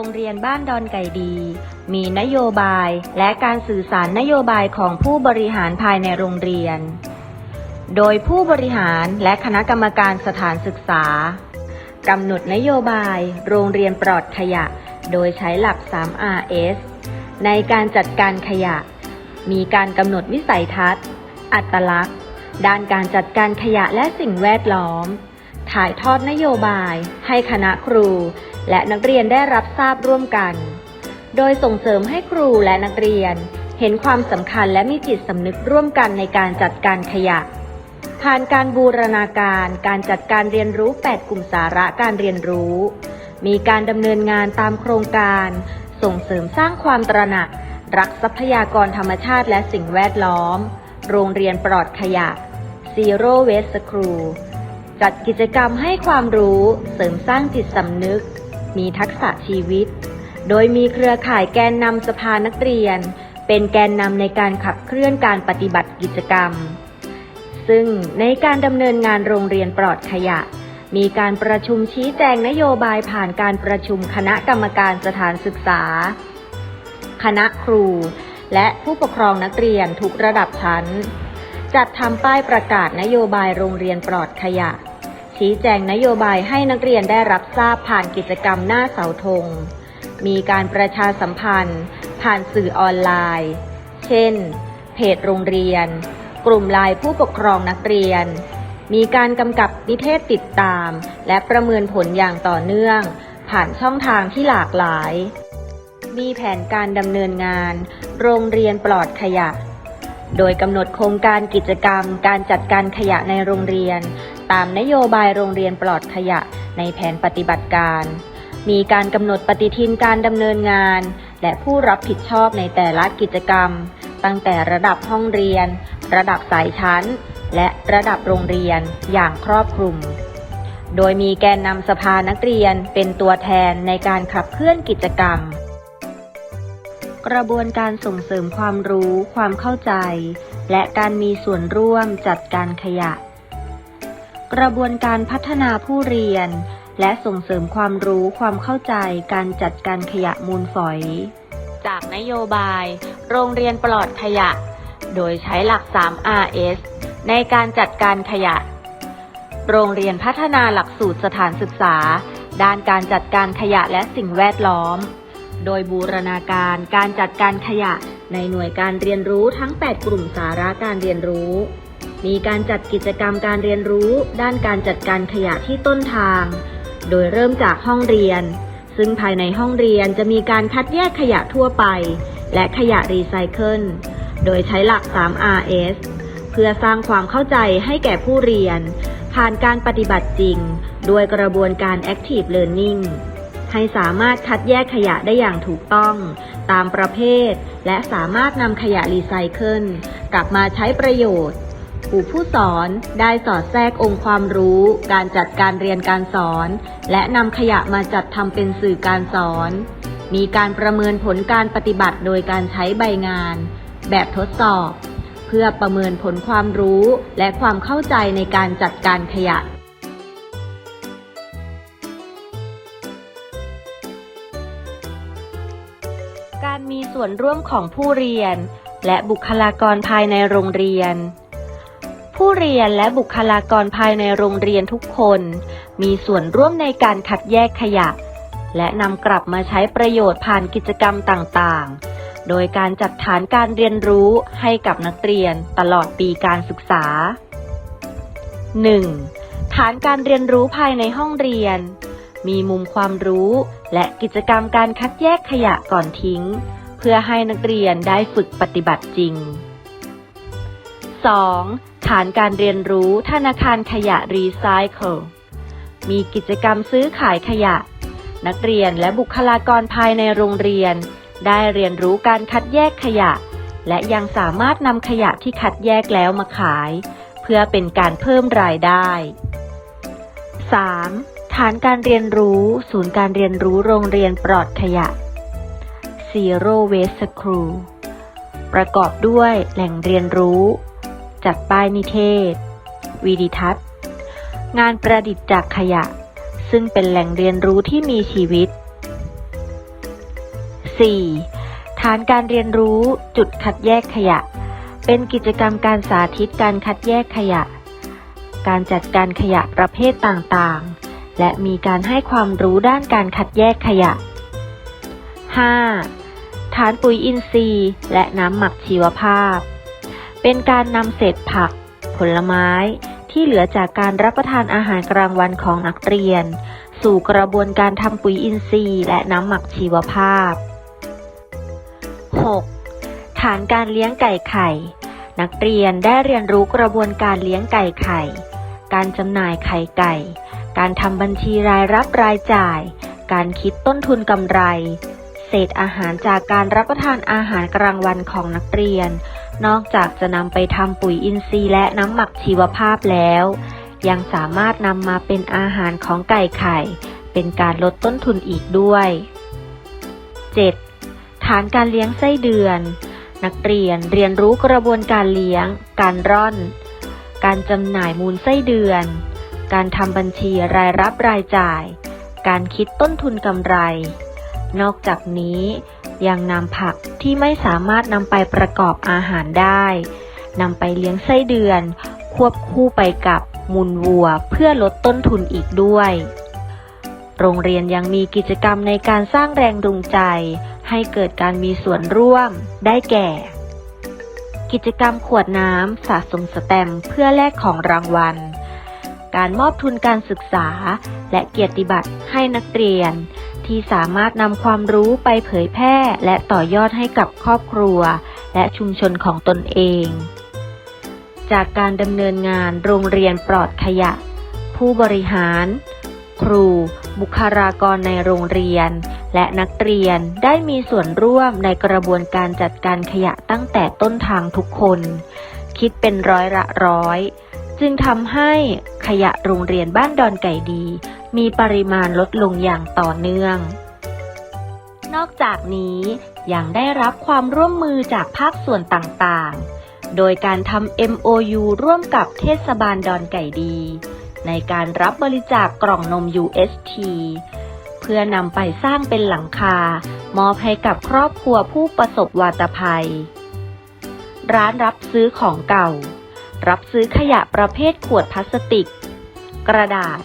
โรงเรียนบ้านดอนไก่ดี มีนโยบายและการสื่อสารนโยบายของผู้บริหารภายในโรงเรียน โดยผู้บริหารและคณะกรรมการสถานศึกษากำหนดนโยบายโรงเรียนปลอดขยะ โดยใช้หลัก 3RS ในการจัดการขยะ มีการกำหนดวิสัยทัศน์ อัตลักษณ์ ด้านการจัดการขยะและสิ่งแวดล้อม ถ่ายทอดนโยบายให้คณะครู และนักเรียนได้รับทราบร่วมกัน โดยส่งเสริมให้ครูและนักเรียน เห็นความสำคัญและมีจิตสำนึกร่วมกันในการจัดการขยะ ผ่านการบูรณาการ การจัดการเรียนรู้ 8 กลุ่มสาระการเรียนรู้ มีการดำเนินงานตามโครงการ ส่งเสริมสร้างความตระหนัก รักทรัพยากรธรรมชาติและสิ่งแวดล้อม โรงเรียนปลอดขยะ Zero Waste School จัดกิจกรรมให้ความรู้เสริมสร้างจิตสำนึก มีทักษะชีวิต โดยมีเครือข่ายแกนนำสภานักเรียน เป็นแกนนำในการขับเคลื่อนการปฏิบัติกิจกรรม ซึ่งในการดำเนินงานโรงเรียนปลอดขยะ มีการประชุมชี้แจงนโยบายผ่านการประชุมคณะกรรมการสถานศึกษา คณะครู และผู้ปกครองนักเรียนทุกระดับชั้น จัดทำป้ายประกาศนโยบายโรงเรียนปลอดขยะ ชี้แจงนโยบายให้นักเรียนได้รับทราบผ่านกิจกรรมหน้าเสาธง มีการประชาสัมพันธ์ ผ่านสื่อออนไลน์ เช่น เพจโรงเรียน กลุ่มไลน์ผู้ปกครองนักเรียน มีการกำกับนิเทศติดตาม และประเมินผลอย่างต่อเนื่อง ผ่านช่องทางที่หลากหลาย มีแผนการดำเนินงาน โรงเรียนปลอดขยะ โดยกำหนดโครงการกิจกรรม การจัดการขยะในโรงเรียน ตามนโยบายโรงเรียนปลอดขยะในแผนปฏิบัติการ มีการกำหนดปฏิทินการดำเนินงาน และผู้รับผิดชอบในแต่ละกิจกรรม ตั้งแต่ระดับห้องเรียน ระดับสายชั้น และระดับโรงเรียนอย่างครอบคลุม โดยมีแกนนำสภานักเรียนเป็นตัวแทนในการขับเคลื่อนกิจกรรม กระบวนการส่งเสริมความรู้ ความเข้าใจ และการมีส่วนร่วมจัดการขยะ กระบวนการพัฒนาผู้เรียน และส่งเสริมความรู้ความเข้าใจการจัดการขยะมูลฝอย จากนโยบาย โรงเรียนปลอดขยะ โดยใช้หลัก 3RS ในการจัดการขยะ โรงเรียนพัฒนาหลักสูตรสถานศึกษา ด้านการจัดการขยะและสิ่งแวดล้อม โดยบูรณาการการจัดการขยะในหน่วยการเรียนรู้ทั้ง 8 กลุ่มสาระการเรียนรู้ มีการจัดกิจกรรมการเรียนรู้ ด้านการจัดการขยะที่ต้นทาง โดยเริ่มจากห้องเรียน ซึ่งภายในห้องเรียนจะมีการคัดแยกขยะทั่วไป และขยะรีไซเคิล โดยใช้หลัก 3RS เพื่อสร้างความเข้าใจให้แก่ผู้เรียน ผ่านการปฏิบัติจริง ด้วยกระบวนการ Active Learning ให้สามารถคัดแยกขยะได้อย่างถูกต้อง ตามประเภท และสามารถนำขยะรีไซเคิลกลับมาใช้ประโยชน์ครูผู้สอนได้สอดแทรกองค์ความรู้ การจัดการเรียนการสอน และนำขยะมาจัดทำเป็นสื่อการสอน มีการประเมินผลการปฏิบัติโดยการใช้ใบงาน แบบทดสอบ เพื่อประเมินผลความรู้และความเข้าใจในการจัดการขยะ มีส่วนร่วมของผู้เรียน และบุคลากรภายในโรงเรียน ผู้เรียนและบุคลากรภายในโรงเรียนทุกคน มีส่วนร่วมในการคัดแยกขยะ และนำกลับมาใช้ประโยชน์ผ่านกิจกรรมต่างๆ โดยการจัดฐานการเรียนรู้ให้กับนักเรียนตลอดปีการศึกษา 1. ฐานการเรียนรู้ภายในห้องเรียน มีมุมความรู้และกิจกรรมการคัดแยกขยะก่อนทิ้ง เพื่อให้นักเรียนได้ฝึกปฏิบัติจริง 2. ฐานการเรียนรู้ธนาคารขยะรีไซเคิลมีกิจกรรมซื้อขายขยะ นักเรียนและบุคลากรภายในโรงเรียน ได้เรียนรู้การคัดแยกขยะ และยังสามารถนำขยะที่คัดแยกแล้วมาขาย เพื่อเป็นการเพิ่มรายได้ 3. ฐานการเรียนรู้ ศูนย์การเรียนรู้โรงเรียนปลอดขยะ Zero Waste School ประกอบด้วยแหล่งเรียนรู้ จัดป้ายนิเทศ วีดิทัศน์ งานประดิษฐ์จากขยะ ซึ่งเป็นแหล่งเรียนรู้ที่มีชีวิต 4. ฐานการเรียนรู้จุดคัดแยกขยะ เป็นกิจกรรมการสาธิตการคัดแยกขยะ การจัดการขยะประเภทต่างๆ และมีการให้ความรู้ด้านการคัดแยกขยะ 5. ฐานปุ๋ยอินทรีย์ และน้ำหมักชีวภาพ เป็นการนำเศษผัก ผลไม้ ที่เหลือจากการรับประทานอาหารกลางวันของนักเรียน สู่กระบวนการทำปุ๋ยอินทรีย์ และน้ำหมักชีวภาพ 6. ฐานการเลี้ยงไก่ไข่ นักเรียนได้เรียนรู้กระบวนการเลี้ยงไก่ไข่ การจำหน่ายไข่ไก่ การทำบัญชีรายรับรายจ่าย การคิดต้นทุนกำไร เศษอาหารจากการรับประทานอาหารกลางวันของนักเรียน นอกจากจะนำไปทำปุ๋ยอินทรีย์และน้ำหมักชีวภาพแล้ว ยังสามารถนำมาเป็นอาหารของไก่ไข่ เป็นการลดต้นทุนอีกด้วย 7. ฐานการเลี้ยงไส้เดือน นักเรียนเรียนรู้กระบวนการเลี้ยง การร่อน การจำหน่ายมูลไส้เดือน การทำบัญชีรายรับรายจ่าย การคิดต้นทุนกำไร นอกจากนี้ยังนำผักที่ไม่สามารถนำไปประกอบอาหารได้นำไปเลี้ยงไส้เดือน ควบคู่ไปกับมูลวัวเพื่อลดต้นทุนอีกด้วย โรงเรียนยังมีกิจกรรมในการสร้างแรงจูงใจ ให้เกิดการมีส่วนร่วมได้แก่ กิจกรรมขวดน้ำสะสมสแตมเพื่อแลกของรางวัล การมอบทุนการศึกษาและเกียรติบัตรให้นักเรียน ที่สามารถนำความรู้ไปเผยแพร่และต่อยอดให้กับครอบครัว และชุมชนของตนเอง จากการดำเนินงานโรงเรียนปลอดขยะ ผู้บริหาร ครู บุคลากรในโรงเรียน และนักเรียนได้มีส่วนร่วมในกระบวนการจัดการขยะตั้งแต่ต้นทางทุกคน คิดเป็นร้อยละร้อย จึงทำให้ขยะโรงเรียนบ้านดอนไก่ดี มีปริมาณลดลงอย่างต่อเนื่อง นอกจากนี้ยังได้รับความร่วมมือจากภาคส่วนต่างๆ โดยการทำ MOU ร่วมกับเทศบาลดอนไก่ดี ในการรับบริจาคกล่องนม UST เพื่อนำไปสร้างเป็นหลังคา มอบให้กับครอบครัวผู้ประสบวาตภัย ร้านรับซื้อของเก่า รับซื้อขยะประเภทขวดพลาสติก กระดาษ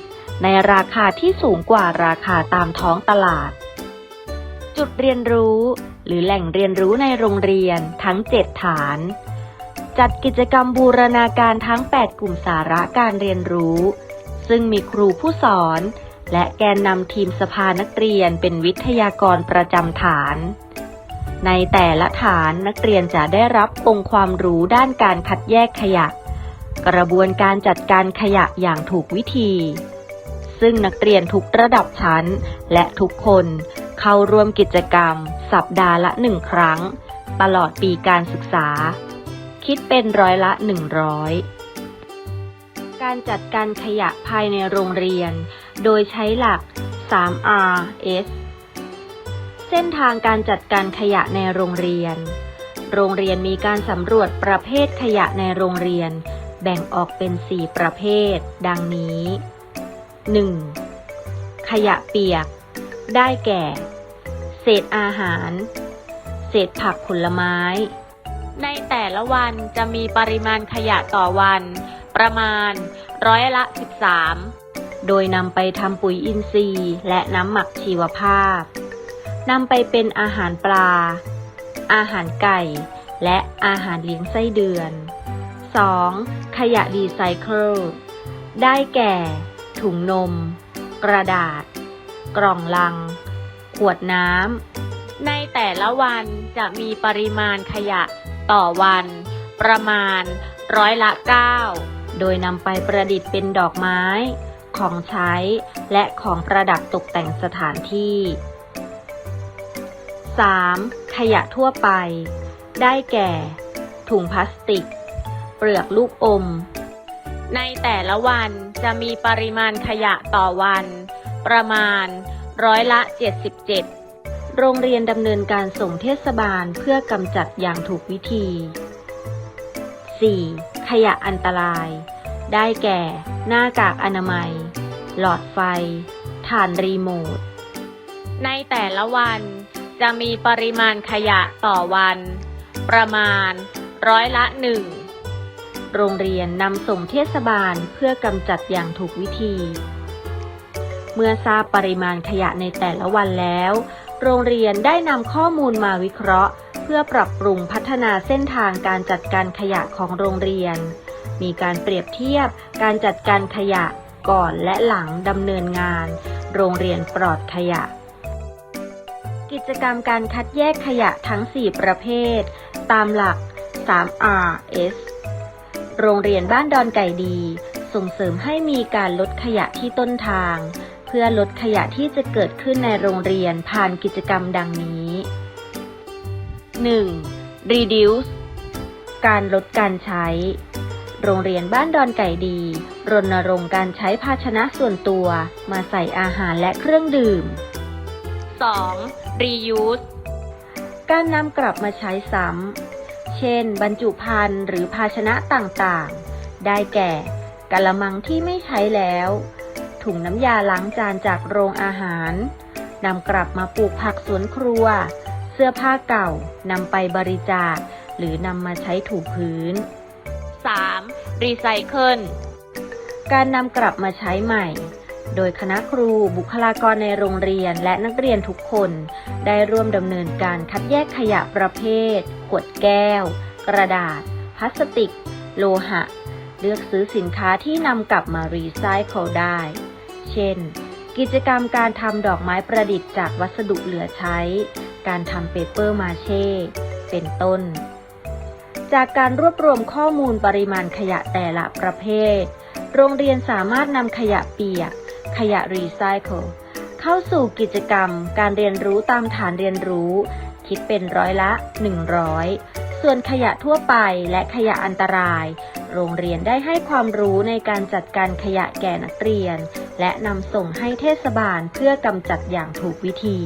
ในราคาที่สูงกว่าราคาตามท้องตลาด จุดเรียนรู้ หรือแหล่งเรียนรู้ในโรงเรียนทั้ง 7 ฐาน จัดกิจกรรมบูรณาการทั้ง 8 กลุ่มสาระการเรียนรู้ ซึ่งมีครูผู้สอน และแกนนำทีมสภานักเรียนเป็นวิทยากรประจำฐาน ในแต่ละฐานนักเรียนจะได้รับองค์ความรู้ด้านการคัดแยกขยะ กระบวนการจัดการขยะอย่างถูกวิธี ซึ่งนักเรียนทุกระดับชั้น และทุกคนเข้าร่วมกิจกรรม สัปดาห์ละหนึ่งครั้ง ตลอดปีการศึกษา คิดเป็นร้อยละ 100 การจัดการขยะภายในโรงเรียน โดยใช้หลัก 3Rs เส้นทางการจัดการขยะในโรงเรียน โรงเรียนมีการสำรวจประเภทขยะในโรงเรียน แบ่งออกเป็น 4 ประเภท ดังนี้ 1. ขยะเปียก ได้แก่ เศษอาหาร เศษผักผลไม้ ในแต่ละวันจะมีปริมาณขยะต่อวัน ประมาณร้อยละ 13 โดยนำไปทำปุ๋ยอินทรีย์ และน้ำหมักชีวภาพนำไปเป็นอาหารปลา อาหารไก่ และอาหารเลี้ยงไส้เดือน 2. ขยะรีไซเคิล ได้แก่ ถุงนม กระดาษ กล่องลัง ขวดน้ำ ในแต่ละวันจะมีปริมาณขยะต่อวัน ประมาณร้อยละ 9 โดยนำไปประดิษฐ์เป็นดอกไม้ ของใช้ และของประดับตกแต่งสถานที่ 3. ขยะทั่วไป ได้แก่ ถุงพลาสติก เปลือกลูกอม ในแต่ละวันจะมีปริมาณขยะต่อวัน ประมาณร้อยละ 77 โรงเรียนดำเนินการส่งเทศบาลเพื่อกำจัดอย่างถูกวิธี 4. ขยะอันตราย ได้แก่ หน้ากากอนามัย หลอดไฟ ถ่านรีโมท ในแต่ละวันจะมีปริมาณขยะต่อวัน ประมาณร้อยละหนึ่ง โรงเรียนนำส่งเทศบาลเพื่อกำจัดอย่างถูกวิธี เมื่อทราบปริมาณขยะในแต่ละวันแล้ว โรงเรียนได้นำข้อมูลมาวิเคราะห์ เพื่อปรับปรุงพัฒนาเส้นทางการจัดการขยะของโรงเรียน มีการเปรียบเทียบการจัดการขยะก่อนและหลังดำเนินงาน โรงเรียนปลอดขยะ กิจกรรมการคัดแยกขยะทั้ง 4 ประเภท ตามหลัก 3RS โรงเรียนบ้านดอนไก่ดี ส่งเสริมให้มีการลดขยะที่ต้นทาง เพื่อลดขยะที่จะเกิดขึ้นในโรงเรียนผ่านกิจกรรมดังนี้ 1. reduce การลดการใช้ โรงเรียนบ้านดอนไก่ดี รณรงค์การใช้ภาชนะส่วนตัว มาใส่อาหารและเครื่องดื่ม 2. reuse การนำกลับมาใช้ซ้ำ ช่น บรรจุภัณฑ์หรือภาชนะต่างๆ ได้แก่กะละมังที่ไม่ใช้แล้ว ถุงน้ำยาล้างจานจากโรงอาหารนำกลับมาปลูกผักสวนครัว เสื้อผ้าเก่านำไปบริจาค หรือนำมาใช้ถูพื้น 3. recycle การนำกลับมาใช้ใหม่ โดยคณะครูบุคลากรในโรงเรียนและนักเรียนทุกคน ได้ร่วมดำเนินการคัดแยกขยะประเภท ขวดแก้ว กระดาษ พลาสติก โลหะ เลือกซื้อสินค้าที่นำกลับมารีไซเคิลได้ เช่น กิจกรรมการทำดอกไม้ประดิษฐ์จากวัสดุเหลือใช้ การทำเปเปอร์มาเช่ เป็นต้น จากการรวบรวมข้อมูลปริมาณขยะแต่ละประเภท โรงเรียนสามารถนำขยะเปียก ขยะรีไซเคิลเข้าสู่กิจกรรมการเรียนรู้ตามฐานเรียนรู้ คิดเป็นร้อยละ 100 ส่วนขยะทั่วไปและขยะอันตราย โรงเรียนได้ให้ความรู้ในการจัดการขยะแก่นักเรียน และนำส่งให้เทศบาลเพื่อกำจัดอย่างถูกวิธี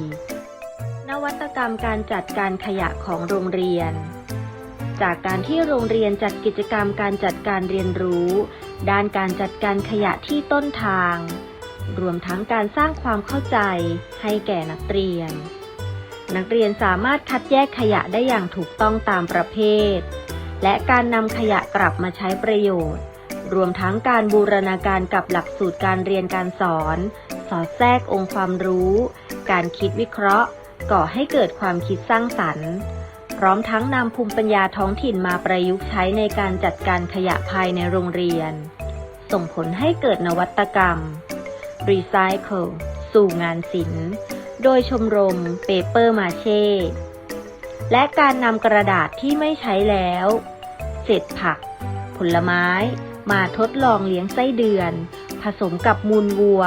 นวัตกรรมการจัดการขยะของโรงเรียนจากการที่โรงเรียนจัดกิจกรรมการจัดการเรียนรู้ ด้านการจัดการขยะที่ต้นทาง รวมทั้งการสร้างความเข้าใจให้แก่นักเรียน นักเรียนสามารถคัดแยกขยะได้อย่างถูกต้องตามประเภท และการนำขยะกลับมาใช้ประโยชน์ รวมทั้งการบูรณาการกับหลักสูตรการเรียนการสอน สอดแทรกองค์ความรู้ การคิดวิเคราะห์ ก่อให้เกิดความคิดสร้างสรรค์พร้อมทั้งนำภูมิปัญญาท้องถิ่นมาประยุกต์ใช้ในการจัดการขยะภายในโรงเรียน ส่งผลให้เกิดนวัตกรรม Recycle สู่งานศิลป์ โดยชมรมเปเปอร์มาเช่และการนำกระดาษที่ไม่ใช้แล้ว เศษผัก ผลไม้ มาทดลองเลี้ยงไส้เดือน ผสมกับมูลวัว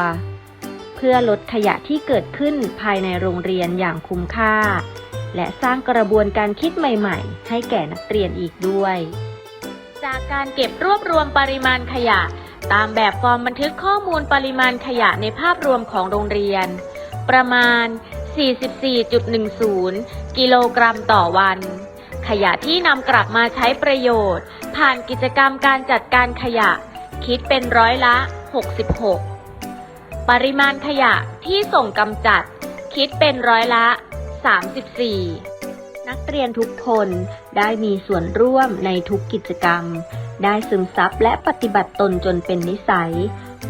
เพื่อลดขยะที่เกิดขึ้นภายในโรงเรียนอย่างคุ้มค่า และสร้างกระบวนการคิดใหม่ๆ ให้แก่นักเรียนอีกด้วย จากการเก็บรวบรวมปริมาณขยะ ตามแบบฟอร์มบันทึกข้อมูลปริมาณขยะในภาพรวมของโรงเรียน ประมาณ 44.10 กิโลกรัมต่อวัน ขยะที่นำกลับมาใช้ประโยชน์ ผ่านกิจกรรมการจัดการขยะ คิดเป็นร้อยละ 66 ปริมาณขยะที่ส่งกำจัด คิดเป็นร้อยละ 34 นักเรียนทุกคนได้มีส่วนร่วมในทุกกิจกรรม ได้ซึมซับและปฏิบัติตนจนเป็นนิสัย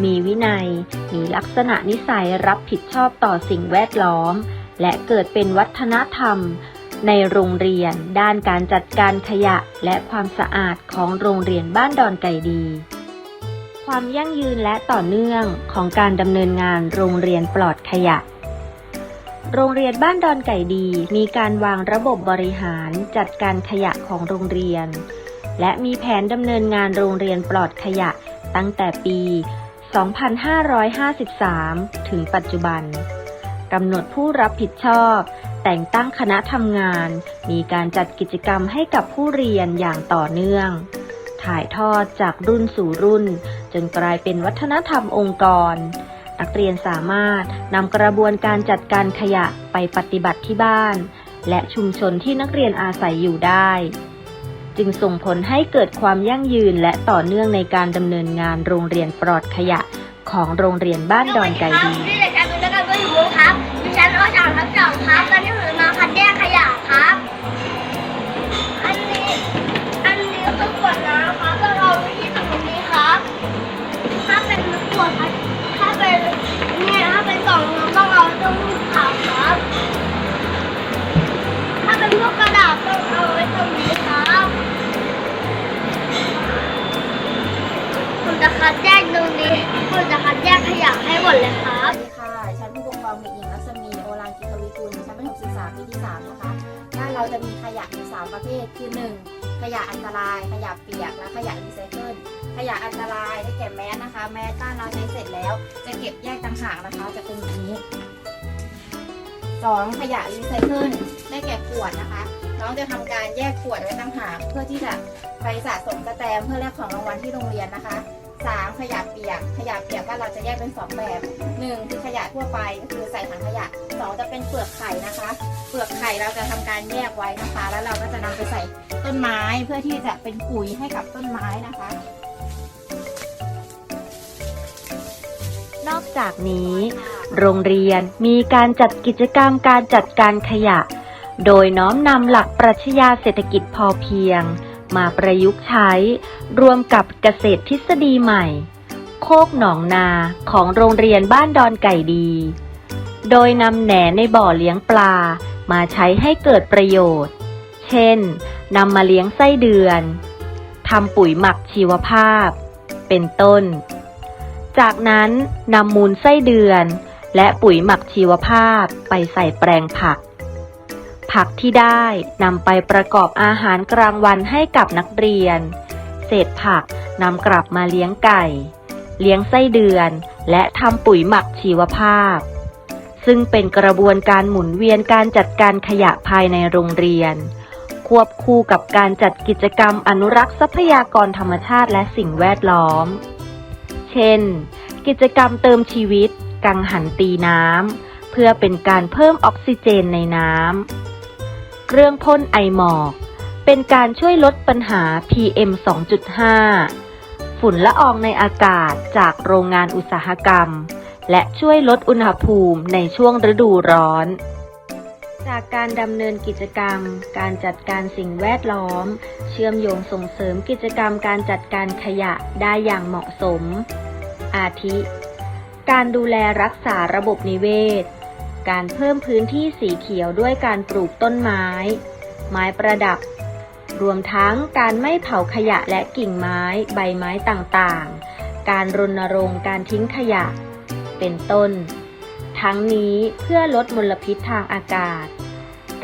มีวินัย มีลักษณะนิสัยรับผิดชอบต่อสิ่งแวดล้อม และเกิดเป็นวัฒนธรรม ในโรงเรียนด้านการจัดการขยะและความสะอาดของโรงเรียนบ้านดอนไก่ดี ความยั่งยืนและต่อเนื่องของการดำเนินงานโรงเรียนปลอดขยะโรงเรียนบ้านดอนไก่ดี มีการวางระบบบริหารจัดการขยะของโรงเรียน และมีแผนดำเนินงานโรงเรียนปลอดขยะตั้งแต่ปี 2553 ถึงปัจจุบันกำหนดผู้รับผิดชอบ แต่งตั้งคณะทำงาน มีการจัดกิจกรรมให้กับผู้เรียนอย่างต่อเนื่อง ถ่ายทอดจากรุ่นสู่รุ่น จนกลายเป็นวัฒนธรรมองค์กร นักเรียนสามารถนำกระบวนการจัดการขยะไปปฏิบัติที่บ้าน และชุมชนที่นักเรียนอาศัยอยู่ได้ จึงส่งผลให้เกิดความยั่งยืนและต่อเนื่องในการดำเนินงานโรงเรียนปลอดขยะของโรงเรียนบ้านดอนไก่ดี ชื่อเด็กชายตุลกันด้วยอยู่ครับดิฉันอ้อชาทับสองครับตอนนี้ ผมมาคัดก่อนเลยครับ สวัสดีค่ะ ชั้นผู้ปกครองเด็กหญิงรัศมีโอรานกิตวิกุลชั้นประถมศึกษาปีที่ 3 นะคะ บ้านเราจะมีขยะอยู่3ประเภท คือ 1. ขยะอันตราย ขยะเปียก และขยะรีไซเคิล ขยะอันตรายได้แก่แมสนะคะ แมสบ้านเราใช้เสร็จแล้ว จะเก็บแยกต่างหากนะคะ จะเป็นแบบนี้ 2. ขยะรีไซเคิล ได้แก่ขวดนะคะ น้องจะทำการแยกขวดไว้ต่างหาก เพื่อที่จะไปสะสมกระแตมเพื่อแลกของรางวัลที่โรงเรียนนะคะ 3. ขยะเปียก ขยะเปียกบ้าเราจะแยกเป็น 2 แบบ 1 คือขยะทั่วไปก็คือใส่ถังขยะ 2 จะเป็นเปลือกไข่นะคะ เปลือกไข่เราจะทำการแยกไว้นะคะ แล้วเราก็จะนำไปใส่ต้นไม้เพื่อที่จะเป็นปุ๋ยให้กับต้นไม้นะคะ นอกจากนี้ โรงเรียนมีการจัดกิจกรรมการจัดการขยะ โดยน้อมนำหลักปรัชญาเศรษฐกิจพอเพียง มาประยุกต์ใช้ รวมกับเกษตรทฤษฎีใหม่ โคกหนองนาของโรงเรียนบ้านดอนไก่ดี โดยนำแหนในบ่อเลี้ยงปลามาใช้ให้เกิดประโยชน์ เช่นนำมาเลี้ยงไส้เดือนทำปุ๋ยหมักชีวภาพ เป็นต้น จากนั้นนำมูลไส้เดือน และปุ๋ยหมักชีวภาพไปใส่แปลงผัก ผักที่ได้นำไปประกอบอาหารกลางวันให้กับนักเรียน เศษผักนำกลับมาเลี้ยงไก่ เลี้ยงไส้เดือน และทำปุ๋ยหมักชีวภาพ ซึ่งเป็นกระบวนการหมุนเวียนการจัดการขยะภายในโรงเรียน ควบคู่กับการจัดกิจกรรมอนุรักษ์ทรัพยากรธรรมชาติและสิ่งแวดล้อม เช่น กิจกรรมเติมชีวิต กังหันตีน้ำเพื่อเป็นการเพิ่มออกซิเจนในน้ำ เครื่องพ่นไอหมอก เป็นการช่วยลดปัญหา PM 2.5 ฝุ่นละอองในอากาศจากโรงงานอุตสาหกรรม และช่วยลดอุณหภูมิในช่วงฤดูร้อน จากการดำเนินกิจกรรม การจัดการสิ่งแวดล้อม เชื่อมโยงส่งเสริมกิจกรรมการจัดการขยะได้อย่างเหมาะสม อาทิ การดูแลรักษาระบบนิเวศ การเพิ่มพื้นที่สีเขียวด้วยการปลูกต้นไม้ ไม้ประดับ รวมทั้งการไม่เผาขยะและกิ่งไม้ ใบไม้ต่างๆ การรณรงค์การทิ้งขยะ เป็นต้น ทั้งนี้เพื่อลดมลพิษทางอากาศ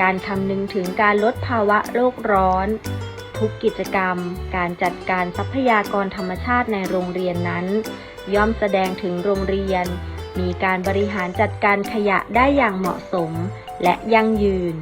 การคำนึงถึงการลดภาวะโลกร้อน ทุกกิจกรรม การจัดการทรัพยากรธรรมชาติในโรงเรียนนั้น ย่อมแสดงถึงโรงเรียน มีการบริหารจัดการขยะได้อย่างเหมาะสมและยั่งยืน